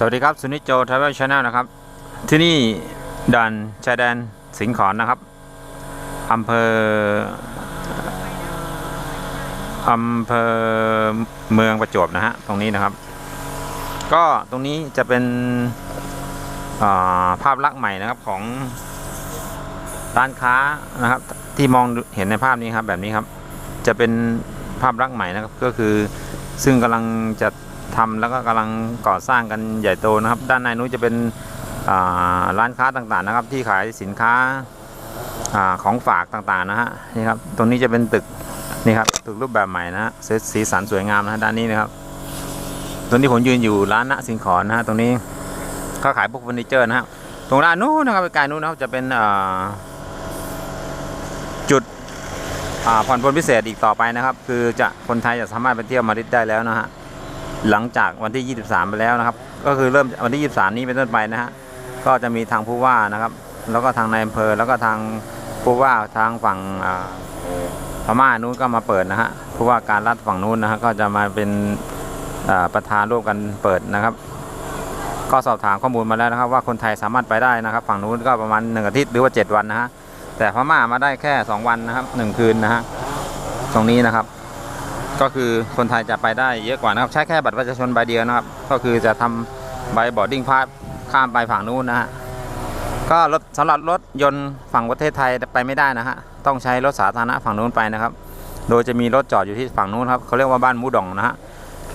สวัสดีครับ สุนิจโจทาวเวลชาแนลนะครับ ที่นี่ด่านชายแดนสิงห์ขอนนะครับอำเภออำเภอเมืองประจวบนะฮะตรงนี้นะครับ ก็ตรงนี้จะเป็นาภาพลักษณ์ใหม่นะครับของร้านค้านะครับ ที่มองเห็นในภาพนี้ครับแบบนี้ครับ จะเป็นภาพลักษณ์ใหม่นะครับก็คือซึ่งกำลังจะ ทำแล้วก็กำลังก่อสร้างกันใหญ่โตนะครับ ด้านในนู้นจะเป็นร้านค้าต่างๆนะครับ ที่ขายสินค้าอของฝากต่างๆนะฮะนี่ครับตรงนี้จะเป็นตึกนี่ครับตึกรูปแบบใหม่นะฮะสีสีสันสวยงามนะด้านนี้นะครับตรงนี้ผมยืนอยู่ร้านณสิงห์ขอนนะฮะตรงนี้เขาขายพวกเฟอร์นิเจอร์นะฮะตรงด้านนู้นนะครับไกลนู้นนะครับจะเป็นจุดอ่าผ่อนปลนพิเศษอีกต่อไปนะครับ คือจะคนไทยจะสามารถไปเที่ยวมาริดได้แล้วนะฮะ หลังจากวันที่ 23 ไปแล้วนะครับ ก็คือเริ่มวันที่ 23 นี้เป็นต้นไปนะฮะก็จะมีทางผู้ว่านะครับ แล้วก็ทางนายอำเภอแล้วก็ทางผู้ว่าทางฝั่งพม่านู้นก็มาเปิดนะฮะผู้ว่าการรัฐฝั่งนู้นนะฮะก็จะมาเป็นประธานร่วมกันเปิดนะครับ ก็สอบถามข้อมูลมาแล้วนะครับ ว่าคนไทยสามารถไปได้นะครับ ฝั่งนู้นก็ประมาณหนึ่งอาทิตย์หรือว่า 7 วันนะฮะแต่พม่ามาได้แค่ 2 วันนะครับหนึ่งคืนนะฮะตรงนี้นะครับ ก็คือคนไทยจะไปได้เยอะกว่านะครับ ใช้แค่บัตรประชาชนใบเดียวนะครับ ก็คือจะทำใบบอร์ดดิ้งพาสข้ามไปฝั่งนู้นนะฮะก็รถสำหรับรถยนต์ฝั่งประเทศไทยไปไม่ได้นะฮะต้องใช้รถสาธารณะฝั่งนู้นไปนะครับ โดยจะมีรถจอดอยู่ที่ฝั่งนู้นครับเขาเรียกว่าบ้านมูดองนะฮะ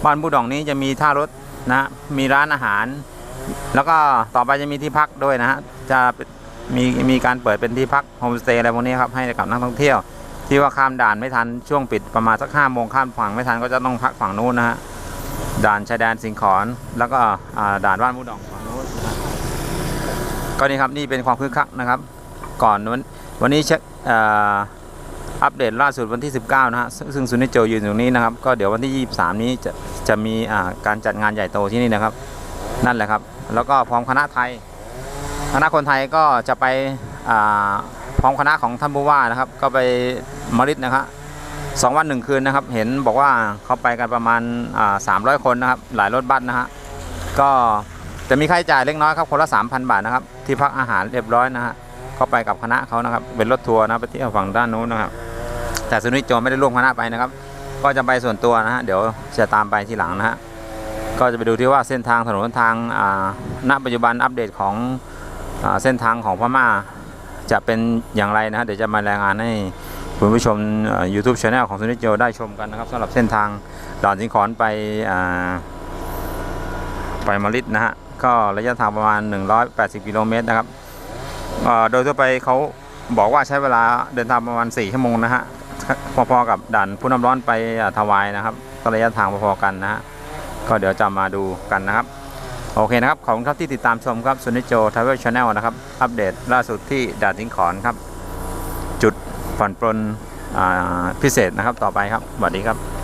บ้านมูดองนี้จะมีท่ารถนะฮะมีร้านอาหาร แล้วก็ต่อไปจะมีที่พักด้วยนะฮะจะมีมีการเปิดเป็นที่พักโฮมสเตย์อะไรพวกนี้ครับให้กับนักท่องเที่ยว ที่ว่าข้ามด่านไม่ทันช่วงปิดประมาณสักห้าโมงข้ามฝั่งไม่ทันก็จะต้องพักฝั่งนู้นนะฮะด่านชายแดนสิงขอนแล้วก็ด่านบ้านมูดองฝั่งนู้นก็นี่ครับนี่เป็นความคึกคักนะครับ ก่อนวันวันนี้เช็คอัปเดตล่าสุดวันที่ 19 นะฮะซึ่งซุนิโจยืนอยู่นี้นะครับ ก็เดี๋ยววันที่ 23 นี้จะจะมีการจัดงานใหญ่โตที่นี่นะครับ นั่นแหละครับ แล้วก็พร้อมคณะไทยคณะคนไทยก็จะไปอ่า พร้อมคณะของท่านผู้ว่านะครับ ก็ไปมาริดนะครับสองวันหนึ่งคืนนะครับ เห็นบอกว่าเขาไปกันประมาณสามร้อยคนนะครับ หลายรถบัสนะฮะก็จะมีค่าใช้จ่ายเล็กน้อยครับคนละ3,000บาทนะครับ ที่พักอาหารเรียบร้อยนะฮะก็ไปกับคณะเขานะครับ เป็นรถทัวร์นะไปเที่ยวฝั่งด้านนู้นนะครับ แต่สุนิจโจไม่ได้ร่วมคณะไปนะครับ ก็จะไปส่วนตัวนะฮะเดี๋ยวจะตามไปทีหลังนะฮะก็จะไปดูที่ว่าเส้นทางถนนทางณปัจจุบันอัปเดตของอเส้นทางของพม่า จะเป็นอย่างไรนะฮะเดี๋ยวจะมารายงานให้คุณผู้ชมยูทูบช anel ของซุนิจโจได้ชมกันนะครับสำหรับเส้นทางด่านสิงขอนไปอ่าไปมาริดนะฮะก็ระยะทางประมาณ 180 กิโลเมตรนะครับอ่าโดยทั่วไปเขาบอกว่าใช้เวลาเดินทางประมาณ 4 ชั่วโมงนะฮะพอๆกับด่านผู้น้ำร้อนไปอ่าทวายนะครับก็ระยะทางพอๆกันนะฮะก็เดี๋ยวจะมาดูกันนะครับ โอเคนะครับ ขอบคุณครับที่ติดตามชมครับซุนิโจทาวเวลชาแนลนะครับ อัปเดตล่าสุดที่ด่านสิงขอนครับ จุดผ่อนปลนพิเศษนะครับต่อไปครับสวัสดีครับ